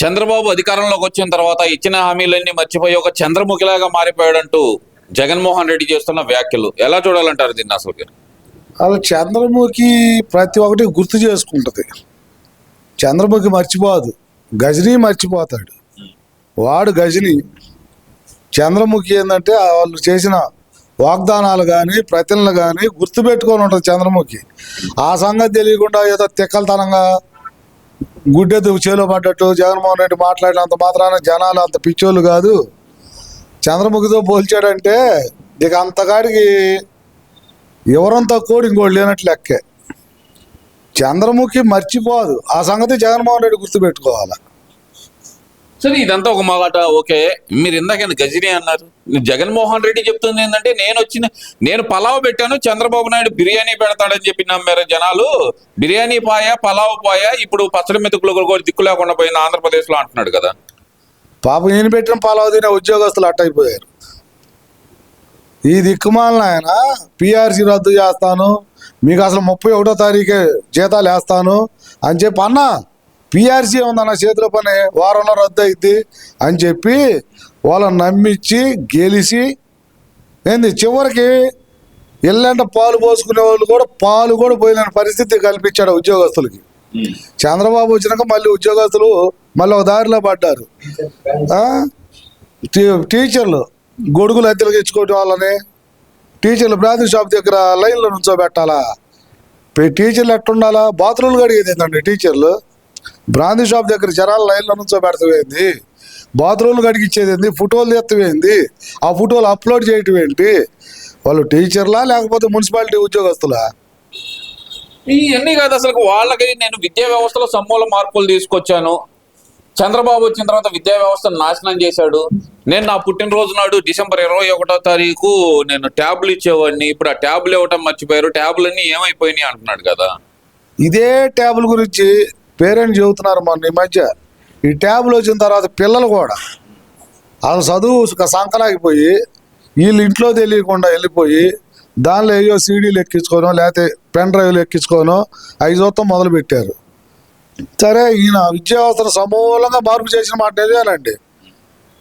చంద్రబాబు అధికారంలోకి వచ్చిన తర్వాత ఇచ్చిన హామీలన్నీ మర్చిపోయి ఒక చంద్రముఖిలాగా మారిపోయాడంటూ జగన్మోహన్ రెడ్డి చేస్తున్న వ్యాఖ్యలు. ఎలా చూడాలంటారు దీన్ని అసలు అలా చంద్రముఖి ప్రతి ఒక్కటి గుర్తు చేసుకుంటుంది. చంద్రముఖి మర్చిపోదు. గజనీ మర్చిపోతాడు. వాడు గజని. చంద్రముఖి ఏంటంటే వాళ్ళు చేసిన వాగ్దానాలు కానీ ప్రతినలు కానీ గుర్తుపెట్టుకొని ఉంటుంది చంద్రముఖి. ఆ సంగతి తెలియకుండా ఏదో తిక్కలతనంగా గుడ్డెద్దు చేలో పడ్డట్టు? జగన్మోహన్ రెడ్డి మాట్లాడినంత మాత్రాన జనాలు అంత పిచ్చోళ్ళు కాదు. చంద్రముఖితో పోల్చాడంటే ఇక అంతగాడికి ఎవరంతా కోడి ఇంకోటి లేనట్లు లెక్కే. చంద్రముఖి మర్చిపోదు. ఆ సంగతి జగన్మోహన్ రెడ్డి గుర్తుపెట్టుకోవాలి? సరే ఇదంతా ఒక మాట ఓకే మీరు ఇందాక గజనీ అన్నారు? జగన్మోహన్ రెడ్డి చెప్తుంది ఏంటంటే నేను వచ్చిన నేను పలావ్ పెట్టాను చంద్రబాబు నాయుడు బిర్యానీ పెడతాడని చెప్పి నమ్మారు జనాలు. బిర్యానీ పాయ పలావ్ పాయ ఇప్పుడు పచ్చడి మెతుకులు కూడా దిక్కు లేకుండా పోయింది ఆంధ్రప్రదేశ్లో అంటున్నాడు కదా. పాపం నేను పెట్టిన పలావ్ తినే ఉద్యోగస్తులు అట్టయిపోయారు. ఈ దిక్కుమాలను ఆయన పిఆర్సీ రద్దు చేస్తాను మీకు అసలు ముప్పై ఒకటో తారీఖే జీతాలు వేస్తాను అని చెప్పి అన్నా పిఆర్సీ ఉందన్న చేతిలో పని? వారంలో రద్దు అయింది అని చెప్పి వాళ్ళని నమ్మించి గెలిచి ఏంది చివరికి ఇల్లంట పాలు పోసుకునే వాళ్ళు కూడా పాలు కూడా పోయిన పరిస్థితి కల్పించాడు ఉద్యోగస్తులకి. చంద్రబాబు వచ్చినాక మళ్ళీ ఉద్యోగస్తులు మళ్ళీ ఒక దారిలో పడ్డారు. టీచర్లు గొడుగులు అద్దెలకు ఇచ్చుకోవడం వాళ్ళని టీచర్లు బ్రాంతి షాప్ దగ్గర లైన్లో నుంచోబెట్టాలా? పే- టీచర్లు ఎట్టుండాలా? బాత్రూమ్లు కడిగేది ఏంటండి టీచర్లు? బ్రాంతి షాప్ దగ్గర జనాలు లైన్లో నుంచోబెడతావేంది బాత్రూమ్లు కడిగిచ్చేది ఏంది? ఫోటోలు ఎత్తవేంది ఆ ఫోటోలు అప్లోడ్ చేయటం ఏంటి? వాళ్ళు టీచర్లా లేకపోతే మున్సిపాలిటీ ఉద్యోగస్తులా? ఇవన్నీ కాదు అసలు వాళ్ళకి నేను విద్యా వ్యవస్థలో సమూల మార్పులు తీసుకొచ్చాను. చంద్రబాబు వచ్చిన తర్వాత విద్యా వ్యవస్థను నాశనం చేశాడు. నేను నా పుట్టినరోజు నాడు డిసెంబర్ ఇరవై ఒకటో తారీఖు నేను ట్యాబ్లు ఇచ్చేవాడిని. ఇప్పుడు ఆ ట్యాబ్లు ఇవ్వటం మర్చిపోయారు. ట్యాబ్లన్నీ ఏమైపోయినాయి అంటున్నాడు కదా. ఇదే ట్యాబుల్ గురించి పేరెంట్స్ చెబుతున్నారు మొన్న ఈ మధ్య. ఈ ట్యాబ్లు వచ్చిన తర్వాత పిల్లలు కూడా. అసలు చదువు ఒక సంకలాగిపోయి వీళ్ళు ఇంట్లో తెలియకుండా వెళ్ళిపోయి దానిలో ఏయో సీడీలు ఎక్కించుకోనో లేకపోతే పెన్ డ్రైవ్లు ఎక్కించుకోనో అవి చూస్తాం మొదలుపెట్టారు. సరే ఈయన విద్యా వ్యవస్థను సమూలంగా మార్పు చేసిన మాట నిజమేనండి.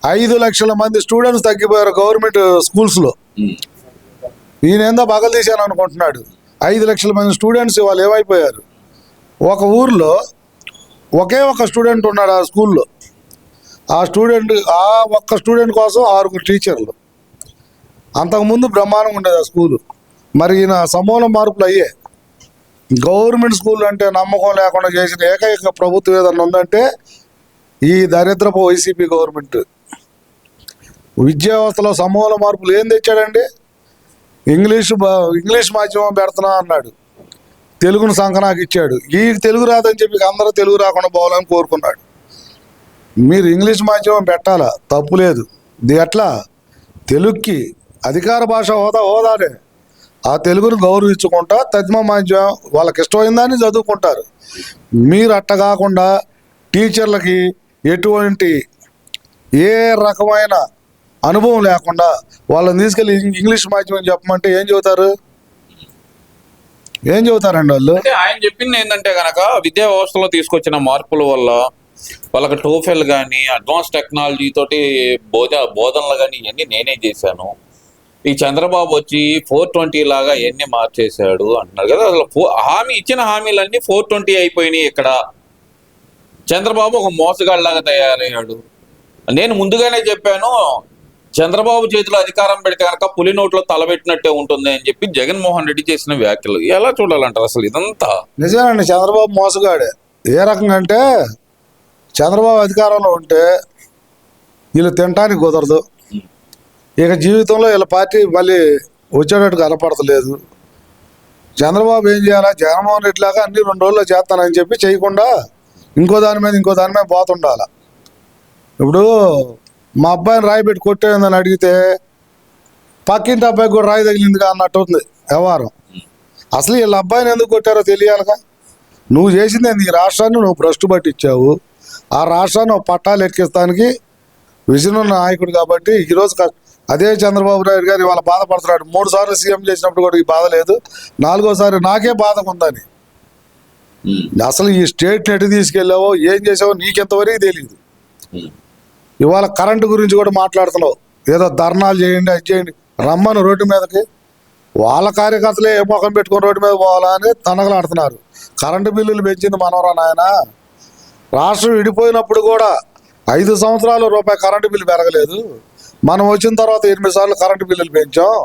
ఐదు లక్షల మంది స్టూడెంట్స్ తగ్గిపోయారు గవర్నమెంట్ స్కూల్స్లో. ఈయన ఏందో పగలు తీశాను అనుకుంటున్నాడు. ఐదు లక్షల మంది స్టూడెంట్స్ వాళ్ళు ఏమైపోయారు? ఒక ఊర్లో ఒకే ఒక స్టూడెంట్ ఉన్నాడు ఆ స్కూల్లో. ఆ స్టూడెంట్ ఆ ఒక్క స్టూడెంట్ కోసం ఆరుగురు టీచర్లు. అంతకుముందు బ్రహ్మాండం ఉండేది ఆ స్కూలు. మరి ఈయన సమూల మార్పులు అయ్యే. గవర్నమెంట్ స్కూల్ అంటే నమ్మకం లేకుండా చేసిన ఏకైక ప్రభుత్వం ఏదన్నా ఉందంటే ఈ దరిద్రపు వైసీపీ గవర్నమెంట్. విద్యా వ్యవస్థలో సమూల మార్పులు ఏం తెచ్చాడండి? ఇంగ్లీష్ బా- ఇంగ్లీష్ మాధ్యమం పెడుతున్నా అన్నాడు. తెలుగును సంకనాకి ఇచ్చాడు. ఈ తెలుగు రాదని చెప్పి అందరూ తెలుగు రాకుండా పోవాలని కోరుకున్నాడు. మీరు ఇంగ్లీష్ మాధ్యమం పెట్టాలా? తప్పు లేదు. ఇది ఎట్లా? తెలుగుకి అధికార భాష హోదా హోదానే. ఆ తెలుగును గౌరవించుకుంటా తద్మ మాధ్యమం వాళ్ళకి ఇష్టమైన దాన్ని చదువుకుంటారు. మీరు అట్ట కాకుండా టీచర్లకి ఎటువంటి ఏ రకమైన అనుభవం లేకుండా వాళ్ళని తీసుకెళ్ళి ఇంగ్లీష్ మాధ్యమం చెప్పమంటే ఏం చెబుతారు ఏం చెబుతారండి వాళ్ళు? ఆయన చెప్పింది ఏంటంటే గనక విద్యా వ్యవస్థలో తీసుకొచ్చిన మార్పుల వల్ల వాళ్ళకి టోఫెల్ కానీ అడ్వాన్స్ టెక్నాలజీ తోటి బోధ బోధనలు కానీ ఇవన్నీ నేనే చేశాను. ఈ చంద్రబాబు వచ్చి ఫోర్ ట్వంటీ లాగా ఇవన్నీ మార్చేశాడు అంటున్నారు కదా. అసలు ఫో- హామీ ఇచ్చిన హామీలన్నీ ఫోర్ ట్వంటీ అయిపోయినాయి ఇక్కడ. చంద్రబాబు ఒక మోసగాళ్ళలాగా తయారయ్యాడు. నేను ముందుగానే చెప్పాను చంద్రబాబు చేతిలో అధికారం పెడితే కనుక పులి నోట్లో తలబెట్టినట్టే ఉంటుంది అని చెప్పి జగన్మోహన్ రెడ్డి చేసిన వ్యాఖ్యలు. ఎలా చూడాలంటారు అసలు ఇదంతా? నిజమేనండి చంద్రబాబు మోసగాడే. ఏ రకంగా అంటే చంద్రబాబు అధికారంలో ఉంటే వీళ్ళు తినటానికి కుదరదు. ఇక జీవితంలో వీళ్ళ పార్టీ మళ్ళీ వచ్చేటట్టు కనపడతలేదు. చంద్రబాబు ఏం చేయాలా? జగన్మోహన్ రెడ్డి లాగా అన్ని రెండు రోజుల్లో చేస్తానని చెప్పి చేయకుండా ఇంకో దాని మీద ఇంకో దాని మీద పోతుండాల? ఇప్పుడు మా అబ్బాయిని రాయి పెట్టి కొట్టేందని అడిగితే పక్కింటి అబ్బాయికి కూడా రాయి తగిలిందిగా అన్నట్టు ఉంది వ్యవహారం. అసలు వీళ్ళ అబ్బాయిని ఎందుకు కొట్టారో తెలియాలిగా? నువ్వు చేసింది నీ రాష్ట్రాన్ని నువ్వు భ్రష్టు పట్టించావు. ఆ రాష్ట్రాన్ని పట్టాలు ఎక్కిస్తానికి విజన్ ఉన్న నాయకుడు కాబట్టి ఈరోజు అదే చంద్రబాబు నాయుడు గారు ఇవాళ బాధపడుతున్నాడు. మూడు సార్లు సీఎం చేసినప్పుడు కూడా ఈ బాధ లేదు. నాలుగోసారి నాకే బాధగా ఉందని. అసలు ఈ స్టేట్ ఎటు తీసుకెళ్ళావో ఏం చేసావో నీకెంతవరకు తెలియదు. ఇవాళ కరెంటు గురించి కూడా మాట్లాడుతున్నావు. ఏదో ధర్నాలు చేయండి అది చేయండి. రమ్మను రోడ్డు మీదకి. వాళ్ళ కార్యకర్తలే ఏ ముఖం పెట్టుకొని రోడ్డు మీద పోవాలా అని తనగలాడుతున్నారు కరెంటు బిల్లులు పెంచింది మనవరా నాయన. రాష్ట్రం విడిపోయినప్పుడు కూడా ఐదు సంవత్సరాలు రూపాయి కరెంటు బిల్లు పెరగలేదు. మనం వచ్చిన తర్వాత ఎనిమిది సార్లు కరెంటు బిల్లులు పెంచాం.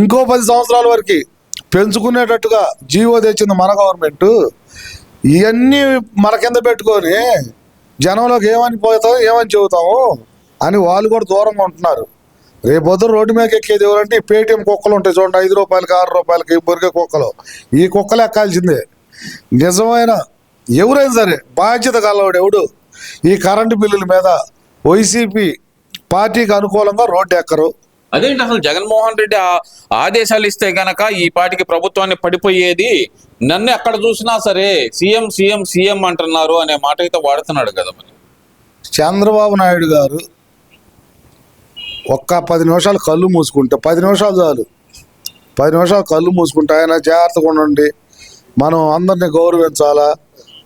ఇంకో పది సంవత్సరాల వరకు పెంచుకునేటట్టుగా జీవో తెచ్చింది మన గవర్నమెంట్. ఇవన్నీ మన కింద పెట్టుకొని జనంలోకి ఏమని పోతావు? ఏమని చెబుతాము అని వాళ్ళు కూడా దూరంగా ఉంటున్నారు. రేపొద్దు రోడ్డు మీద ఎక్కేది ఎవరంటే ఈ పేటీఎం కుక్కలు ఉంటాయి చూడండి ఐదు రూపాయలకి ఆరు రూపాయలకి బొరిగే కుక్కలు. ఈ కుక్కలు ఎక్కాల్సిందే. నిజమైన ఎవరైనా సరే బాధ్యత గలవాడు ఎవడు? ఈ కరెంటు బిల్లుల మీద వైసీపీ పార్టీకి అనుకూలంగా రోడ్డు ఎక్కరు. అదేంటి అసలు జగన్మోహన్ రెడ్డి ఆ- ఆదేశాలు ఇస్తే గనక ఈ పాటికి ప్రభుత్వాన్ని పడిపోయేది? నన్ను ఎక్కడ చూసినా సరే సీఎం సీఎం సీఎం అంటున్నారు అనే మాట అయితే వాడుతున్నాడు కదా మరి. చంద్రబాబు నాయుడు గారు ఒక్క పది నిమిషాలు కళ్ళు మూసుకుంటే పది నిమిషాలు చాలు. పది నిమిషాలు కళ్ళు మూసుకుంటే ఆయన జాగ్రత్తగా ఉండండి. మనం అందరినీ గౌరవించాలా?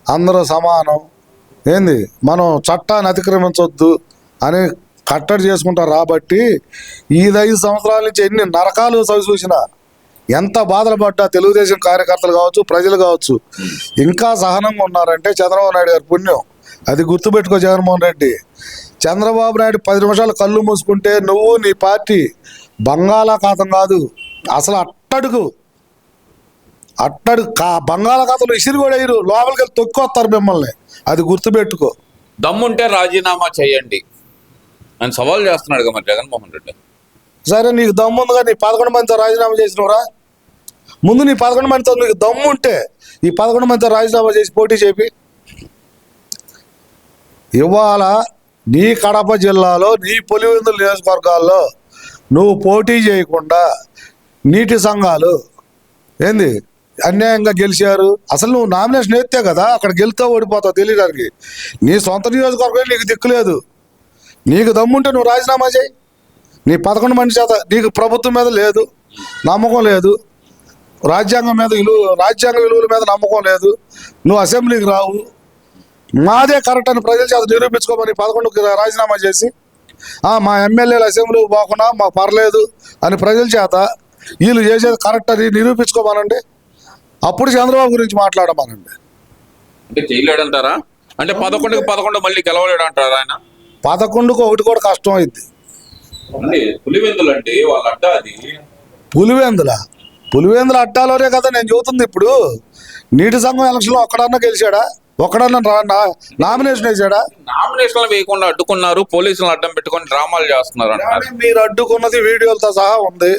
అందరూ సమానం. ఏంది? మనం చట్టాన్ని అతిక్రమించవద్దు అని కట్టడి చేసుకుంటారు రాబట్టి ఈ ఐదు సంవత్సరాల నుంచి ఎన్ని నరకాలు చవి చూసినా ఎంత బాధలు పడ్డా తెలుగుదేశం కార్యకర్తలు కావచ్చు ప్రజలు కావచ్చు ఇంకా సహనంగా ఉన్నారంటే చంద్రబాబు నాయుడు గారి పుణ్యం. అది గుర్తుపెట్టుకో జగన్మోహన్ రెడ్డి. చంద్రబాబు నాయుడు పది నిమిషాలు కళ్ళు మూసుకుంటే నువ్వు నీ పార్టీ బంగాళాఖాతం కాదు. అసలు అట్టడుగు. అట్టడు కా బంగాళాఖాతంలో ఇసిరి కూడా వేయరు. లోపలికి వెళ్ళి తొక్కొస్తారు మిమ్మల్ని. అది గుర్తుపెట్టుకో. దమ్ముంటే రాజీనామా చేయండి. ఆయన సవాల్ చేస్తున్నాడు మరి జగన్మోహన్ రెడ్డి. సరే నీకు దమ్ము ఉందిగా నీ పదకొండు మందితో రాజీనామా చేసినవరా? ముందు నీ పదకొండు మందితో నీకు దమ్ము ఉంటే ఈ పదకొండు మందితో రాజీనామా చేసి పోటీ చేపి. ఇవాళ నీ కడప జిల్లాలో నీ పులివెందుల నియోజకవర్గాల్లో నువ్వు పోటీ చేయకుండా నీటి సంఘాలు ఏంది? అన్యాయంగా గెలిచారు. అసలు నువ్వు నామినేషన్ ఎత్తే కదా అక్కడ గెలుతావు ఓడిపోతావు తెలియడానికి. నీ సొంత నియోజకవర్గం నీకు దిక్కులేదు నీకు దమ్ముంటే నువ్వు రాజీనామా చేయి. నీ పదకొండు మంది చేత నీకు ప్రభుత్వం మీద లేదు నమ్మకం లేదు. రాజ్యాంగం మీద విలువ రాజ్యాంగ విలువల మీద నమ్మకం లేదు. నువ్వు అసెంబ్లీకి రావు. మాదే కరెక్ట్ అని ప్రజల చేత నిరూపించుకోమని పదకొండుకి రాజీనామా చేసి మా ఎమ్మెల్యేలు అసెంబ్లీకి పోకుండా మాకు పర్లేదు అని ప్రజల చేత వీళ్ళు చేసేది కరెక్ట్ అని నిరూపించుకోమనండి. అప్పుడు చంద్రబాబు గురించి మాట్లాడమనండి. అంటే చేయలేడంటారా అంటే పదకొండుకి పదకొండు మళ్ళీ గెలవలేడు అంటారా ఆయన? పదకొండుకు ఒకటి కూడా కష్టం అయింది పులివెందులు అంటే వాళ్ళ అడ్డ అది? పులివేందుల? పులివేందుల అట్టాలోనే కదా నేను చెబుతుంది ఇప్పుడు. నీటి సంఘం ఎలక్షన్లో ఒక్కడన్నా గెలిచాడా? ఒక్కడన్నా రా- నా- నామినేషన్ వేసాడా? నామినేషన్లు వేయకుండా అడ్డుకున్నారు పోలీసులను అడ్డం పెట్టుకొని డ్రామాలు చేస్తున్నారు మీరు అడ్డుకున్నది వీడియోలతో సహా ఉంది.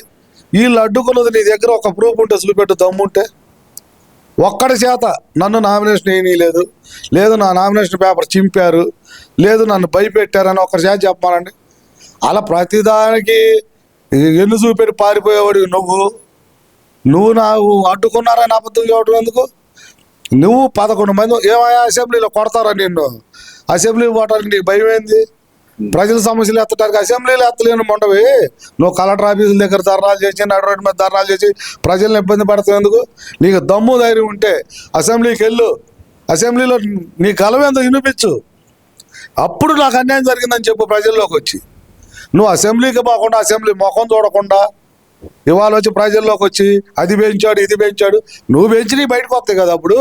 వీళ్ళు అడ్డుకున్నది నీ దగ్గర ఒక ప్రూఫ్ ఉంటే చూపెట్టు దమ్ముంటే ఒక్కడి చేత నన్ను నామినేషన్ వేయనీయలేదు. లేదు నా నామినేషన్ పేపర్ చింపారు. లేదు నన్ను భయపెట్టారని ఒకరి చేత చెప్పాలండి. అలా ప్రతిదానికి ఎన్ను చూపెట్టి పారిపోయేవాడు నువ్వు? నువ్వు నాకు అడ్డుకున్నారని అబద్ధం చెప్పడం ఎందుకు? నువ్వు పదకొండు మంది ఏమయ్యా అసెంబ్లీలో కొడతారా నిన్ను? అసెంబ్లీ పోవటానికి నీకు భయం ఏంది? ప్రజల సమస్యలు ఎత్తడానికి అసెంబ్లీలో ఎత్తలేని ఉండవి నువ్వు కలెక్టర్ ఆఫీసుల దగ్గర ధర్నాలు చేసి నడు రోడ్డు మీద ధర్నాలు చేసి ప్రజల్ని ఇబ్బంది పడుతున్నందుకు నీకు దమ్ము ధైర్యం ఉంటే అసెంబ్లీకి వెళ్ళు. అసెంబ్లీలో నీ కలవేందో వినిపించు. అప్పుడు నాకు అన్యాయం జరిగిందని చెప్పు ప్రజల్లోకి వచ్చి. నువ్వు అసెంబ్లీకి పోకుండా అసెంబ్లీ ముఖం చూడకుండా ఇవాళ వచ్చి ప్రజల్లోకి వచ్చి అది పెంచాడు ఇది పెంచాడు. నువ్వు పెంచి నీ బయటకు వస్తాయి కదా అప్పుడు.